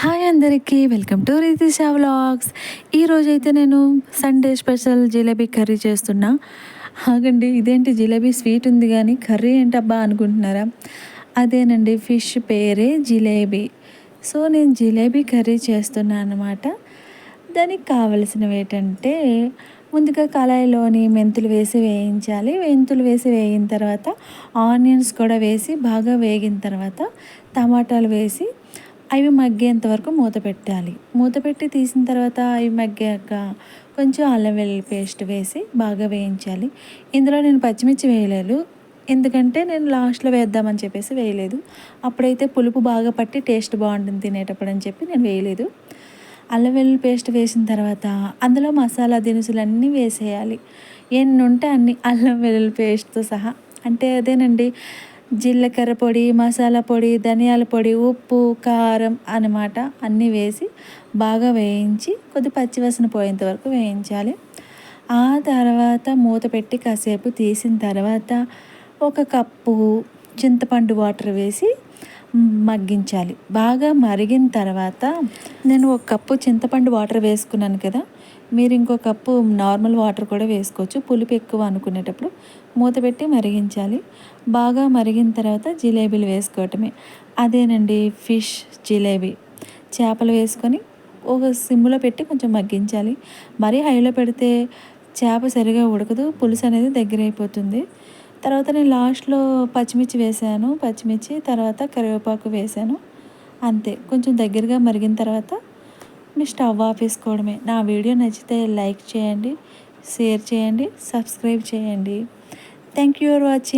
Hi అందరికీ welcome to రితిషా vlogs. ఈరోజు అయితే నేను సండే స్పెషల్ జిలేబీ కర్రీ చేస్తున్నా. ఆగండి ఇదేంటి జిలేబీ స్వీట్ ఉంది కానీ కర్రీ ఏంటబ్బా అనుకుంటున్నారా? అదేనండి ఫిష్ పేరే జిలేబీ. సో నేను జిలేబీ కర్రీ చేస్తున్నా అనమాట దానికి కావలసినవి ఏంటంటే ముందుగా కళాయిలోని మెంతులు వేసి వేయించాలి. మెంతులు వేసి వేగిన తర్వాత ఆనియన్స్ కూడా వేసి బాగా వేగిన తర్వాత టమాటాలు వేసి అవి మగ్గేంత వరకు మూత పెట్టాలి. మూత పెట్టి తీసిన తర్వాత అవి మగ్గాక కొంచెం అల్లం వెల్లుల్లి పేస్ట్ వేసి బాగా వేయించాలి. ఇందులో నేను పచ్చిమిర్చి వేయలేదు. ఎందుకంటే నేను లాస్ట్లో వేద్దామని చెప్పేసి వేయలేదు. అప్పుడైతే పులుపు బాగా పట్టి టేస్ట్ బాగుంటుంది తినేటప్పుడు అని చెప్పి నేను వేయలేదు. అల్లం వెల్లుల్లి పేస్ట్ వేసిన తర్వాత అందులో మసాలా దినుసులు అన్నీ వేసేయాలి. ఎన్ని ఉంటే అన్ని అల్లం వెల్లుల్లి పేస్ట్తో సహా. అంటే అదేనండి జీలకర్ర పొడి మసాలా పొడి ధనియాల పొడి ఉప్పు కారం అనమాట అన్నీ వేసి బాగా వేయించి కొద్ది పచ్చివాసన పోయేంత వరకు వేయించాలి. ఆ తర్వాత మూత పెట్టి కాసేపు తీసిన తర్వాత ఒక కప్పు చింతపండు వాటర్ వేసి మగ్గించాలి. బాగా మరిగిన తర్వాత నేను ఒక కప్పు చింతపండు వాటర్ వేసుకున్నాను కదా మీరు ఇంకో కప్పు నార్మల్ వాటర్ కూడా వేసుకోవచ్చు. పులుపు ఎక్కువ అనుకునేటప్పుడు మూత పెట్టి మరిగించాలి. బాగా మరిగిన తర్వాత జిలేబీలు వేసుకోవటమే. అదేనండి ఫిష్ జిలేబీ. చేపలు వేసుకొని ఒక సిమ్లో పెట్టి కొంచెం మగ్గించాలి. మరీ హైలో పెడితే చేప సరిగా ఉడకదు పులుసు అనేది దగ్గర అయిపోతుంది తర్వాత నేను లాస్ట్లో పచ్చిమిర్చి వేసాను. పచ్చిమిర్చి తర్వాత కరివేపాకు వేసాను. అంతే. కొంచెం దగ్గరగా మరిగిన తర్వాత మీ స్టవ్ ఆపేసుకోవడమే నా వీడియో నచ్చితే లైక్ చేయండి షేర్ చేయండి సబ్స్క్రైబ్ చేయండి. Thank you for watching.